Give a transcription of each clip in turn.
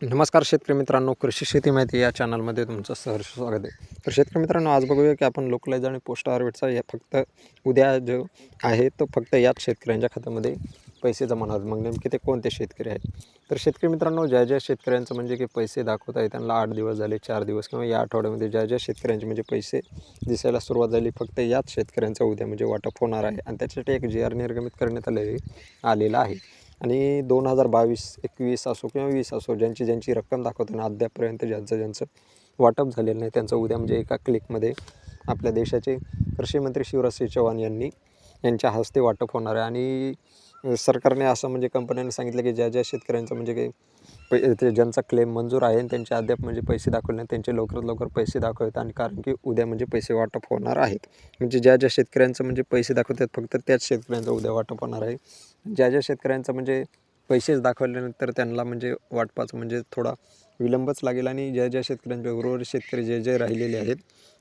नमस्कार शेतकरी मित्रांनो कृषी शेती माहिती या चॅनलमध्ये तुमचं सहर्ष स्वागत आहे. तर शेतकरी मित्रांनो आज बघूया की आपण लोकलाईज आणि पोस्ट हार्वेटचा या फक्त उद्या जो आहे तो फक्त याच शेतकऱ्यांच्या खात्यामध्ये पैसे जमा होतात मग नेमके ते कोणते शेतकरी आहेत? तर शेतकरी मित्रांनो ज्या ज्या शेतकऱ्यांचं म्हणजे की पैसे दाखवत आहे त्यांना आठ दिवस झाले चार दिवस किंवा या आठवड्यामध्ये ज्या ज्या शेतकऱ्यांचे म्हणजे पैसे दिसायला सुरुवात झाली फक्त याच शेतकऱ्यांचा उद्या म्हणजे वाटप होणार आहे. आणि त्याच्यासाठी एक जी आर निर्गमित करण्यात आले आलेला आहे. आणि दोन हजार बावीस एकवीस असो किंवा वीस असो ज्यांची ज्यांची रक्कम दाखवतो ना अद्यापपर्यंत ज्यांचं ज्यांचं वाटप झालेलं नाही त्यांचं उद्या म्हणजे एका क्लिकमध्ये आपल्या देशाचे कृषीमंत्री शिवराज सिंह चौहान यांनी यांच्या हस्ते वाटप होणार आहे. आणि सरकारने असं म्हणजे कंपन्यांनी सांगितलं की ज्या ज्या शेतकऱ्यांचं म्हणजे काही पै ते ज्यांचा क्लेम मंजूर आहे आणि त्यांचे अद्याप म्हणजे पैसे दाखवले नाही त्यांचे लवकरात लवकर पैसे दाखवतात आणि कारण की उद्या म्हणजे पैसे वाटप होणार आहेत. म्हणजे ज्या ज्या शेतकऱ्यांचं म्हणजे पैसे दाखवतात फक्त त्याच शेतकऱ्यांचं उद्या वाटप होणार आहे. ज्या ज्या शेतकऱ्यांचं म्हणजे पैसेच दाखवल्यानंतर त्यांना म्हणजे वाटपाचं म्हणजे थोडा विलंबच लागेल आणि ज्या ज्या शेतकऱ्यांचे उर्वरित शेतकरी जे जे राहिलेले आहेत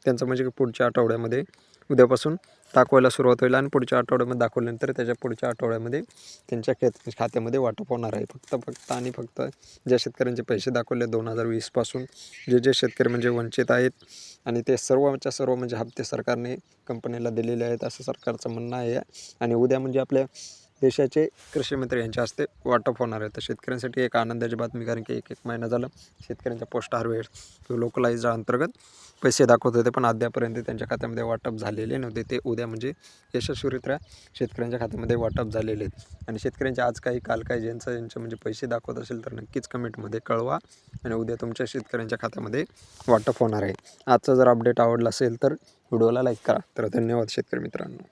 त्यांचं म्हणजे पुढच्या आठवड्यामध्ये उद्यापासून दाखवायला सुरुवात होईल आणि पुढच्या आठवड्यामध्ये दाखवल्यानंतर त्याच्या पुढच्या आठवड्यामध्ये त्यांच्या खेत खात्यामध्ये वाटप होणार आहे. फक्त फक्त आणि फक्त ज्या शेतकऱ्यांचे पैसे दाखवले दोन हजार वीसपासून जे जे शेतकरी म्हणजे वंचित आहेत आणि ते सर्वच्या सर्व म्हणजे हप्ते सरकारने कंपनीला दिलेले आहेत असं सरकारचं म्हणणं आहे. आणि उद्या म्हणजे आपल्या देशाचे कृषीमंत्री यांच्या हस्ते वाटप होणार आहे. तर शेतकऱ्यांसाठी एक आनंदाची बातमी कारण की एक एक महिना झाला शेतकऱ्यांच्या पोस्ट हार्वेस्ट किंवा लोकलाईज अंतर्गत पैसे दाखवत होते पण अद्यापर्यंत त्यांच्या खात्यामध्ये वाटप झालेले नव्हते. ते उद्या म्हणजे यशस्वीरित्या शेतकऱ्यांच्या खात्यामध्ये वाटप झालेले आहेत. आणि शेतकऱ्यांचे आज काही काल काही ज्यांचं ज्यांचे म्हणजे पैसे दाखवत असेल तर नक्कीच कमेंटमध्ये कळवा आणि उद्या तुमच्या शेतकऱ्यांच्या खात्यामध्ये वाटप होणार आहे. आजचा जर अपडेट आवडला असेल तर व्हिडिओला लाईक करा. तर धन्यवाद शेतकरी मित्रांनो.